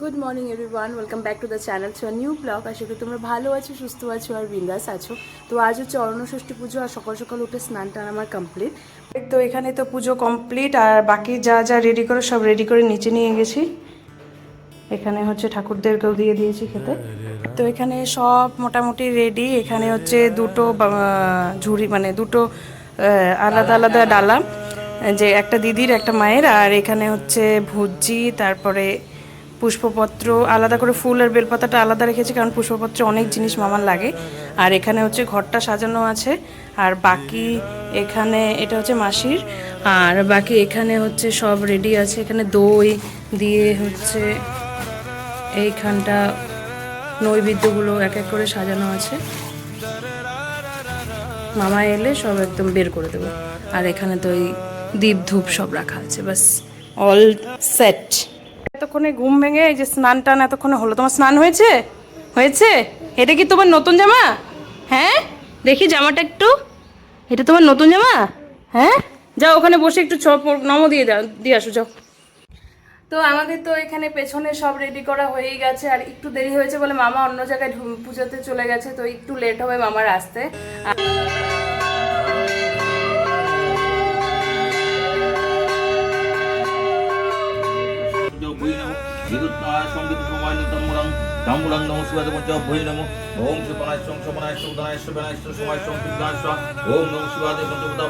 Good morning everyone welcome back to the channel to new blog আশা করি তোমরা ভালো আছো, সুস্থ আছো আর বিন্দাস আছো। তো আজ হচ্ছে অরণ্যষষ্ঠী পুজো আর সকাল সকাল উঠে স্নান টান আমার কমপ্লিট তো এখানে তো পুজো কমপ্লিট আর বাকি যা যা রেডি করে সব রেডি করে নিচে নিয়ে গেছি। এখানে হচ্ছে ঠাকুরদেরকেও দিয়ে দিয়েছি খেতে। তো এখানে সব মোটামুটি রেডি এখানে হচ্ছে দুটো ঝুড়ি মানে দুটো আলাদা আলাদা ডালা। যে একটা দিদির, একটা মায়ের, আর এখানে হচ্ছে ভুজি, তারপরে পুষ্পপত্র, আলাদা করে ফুল আর বেলপাতাটা আলাদা রেখেছি, কারণ পুষ্পপত্র অনেক জিনিস মামার লাগে। আর এখানে হচ্ছে ঘরটা সাজানো আছে, আর বাকি এখানে এটা হচ্ছে মাসির, আর বাকি এখানে হচ্ছে সব রেডি আছে। এখানে দই দিয়ে হচ্ছে এইখানটা নৈবেদ্যগুলো এক এক করে সাজানো আছে। মামা এলে সব একদম বের করে দেবো। আর এখানে তো এই দীপ ধূপ সব রাখা আছে বাস। অল সেট এতক্ষণে ঘুম ভেঙে এই যে স্নান টান এতক্ষণে হলো। তোমার স্নান হয়েছে? হয়েছে? এটা কি তোমার নতুন জামা? হ্যাঁ? দেখি জামাটা একটু। এটা তোমার নতুন জামা? হ্যাঁ? যাও ওখানে বসে একটু চপ নমো দিয়ে দাও দিয়ে আসো যাও। তো আমাদের তো এখানে পেছনে সব রেডি করা হয়েই গেছে আর একটু দেরি হয়েছে বলে মামা অন্য জায়গায় পুজোতে চলে গেছে তো একটু লেট হবে মামার আসতে। তাম্বুলাং নম শিবাদ পঞ্চ ভৈ নম। ওম সুপনায় সং শবনায় সুদানায় সুবেনায় সুসময় সং। সিদ্ধায় ওম নম শিবাদ পঞ্চভূতা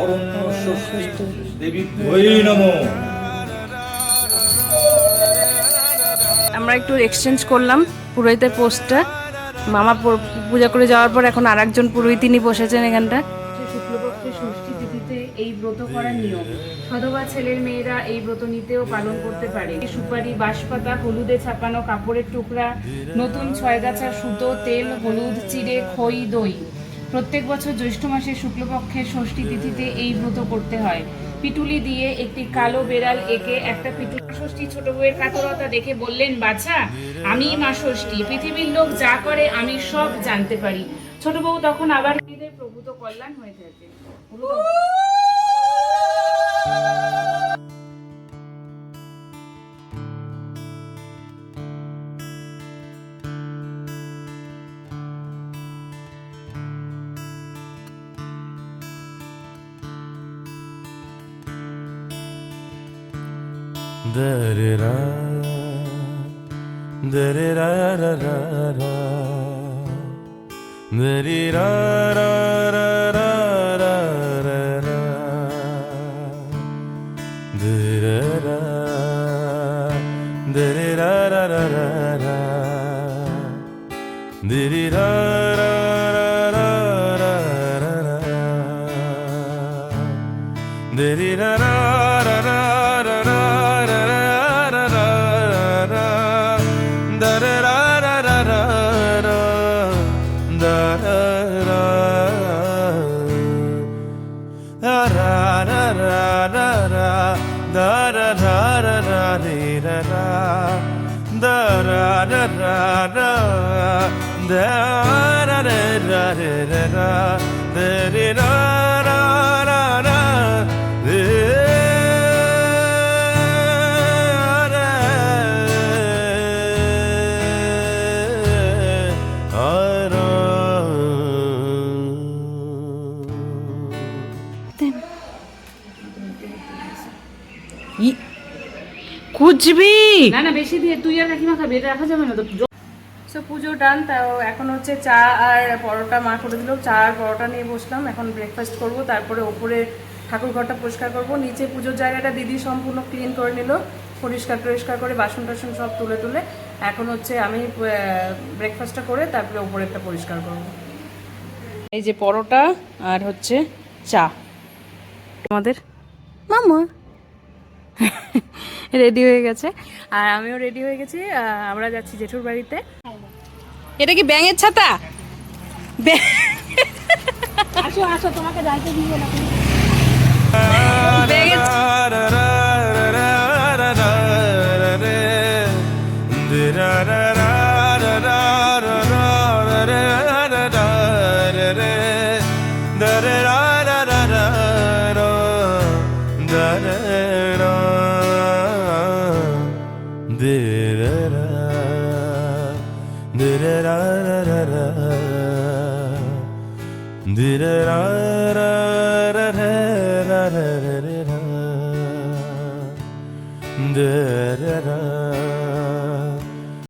অরণ্য ষষ্ঠী দেবী ভৈ নম। আমরা একটু এক্সচেঞ্জ করলাম পুরোহিতের পোস্টটা মামা পূজা করে যাওয়ার পর এখন আর একজন পুরোহিতিনি বসেছেন এখানটা শুক্লপক্ষের ষষ্ঠী তিথিতে এই ব্রত করার নিয়ম। সধবা ছেলের মেয়েরা এই ব্রত নিতেও পালন করতে পারে। সুপারি বাঁশপাতা হলুদে ছাপানো কাপড়ের টুকরা নতুন ছয়গাছা সুতো তেল হলুদ চিড়ে খই দই। প্রত্যেক বছর জ্যৈষ্ঠ মাসের শুক্লপক্ষের ষষ্ঠী তিথিতে এই ব্রত করতে হয়। পিটুলি দিয়ে একটি কালো বেড়াল এঁকে একটা পিটুলি ষষ্ঠী ছোট বউয়ের কাতরতা দেখে বললেন, বাছা আমি মা ষষ্ঠী। পৃথিবীর লোক যা করে, আমি সব জানতে পারি। ছোট বউ তখন আবার প্রভূত কল্যাণ হয়ে থাকে। da ra da ra ra ra ra da ra ra ra ra ra ra ra da ra ra da ra ra ra ra ra da ra ra ra ra ra ra da ra Then. খুঁজবি? না না বেশি দিয়ে তুই আর কাকিমা খাবি এটা রাখা যাবে না তো? সো পুজো ডান তাও এখন হচ্ছে চা আর পরোটা মা করে দিল। চা আর পরোটা নিয়ে বসলাম এখন ব্রেকফাস্ট করব তারপরে ওপরে ঠাকুর ঘরটা পরিষ্কার করব। নিচে পুজোর জায়গাটা দিদি সম্পূর্ণ ক্লিন করে নিল পরিষ্কার টরিষ্কার করে বাসন টাসন সব তুলে তুলে। এখন হচ্ছে আমি ব্রেকফাস্টটা করে তারপরে উপরেরটা পরিষ্কার করব। এই যে পরোটা আর হচ্ছে চা। আমাদের মামা। রেডি হয়ে গেছে আর আমিও রেডি হয়ে গেছি আমরা যাচ্ছি জেঠুর বাড়িতে এটা কি ব্যাঙের ছাতা আসো আসো তোমাকে যাইতে দিব না ব্যাঙের Da da da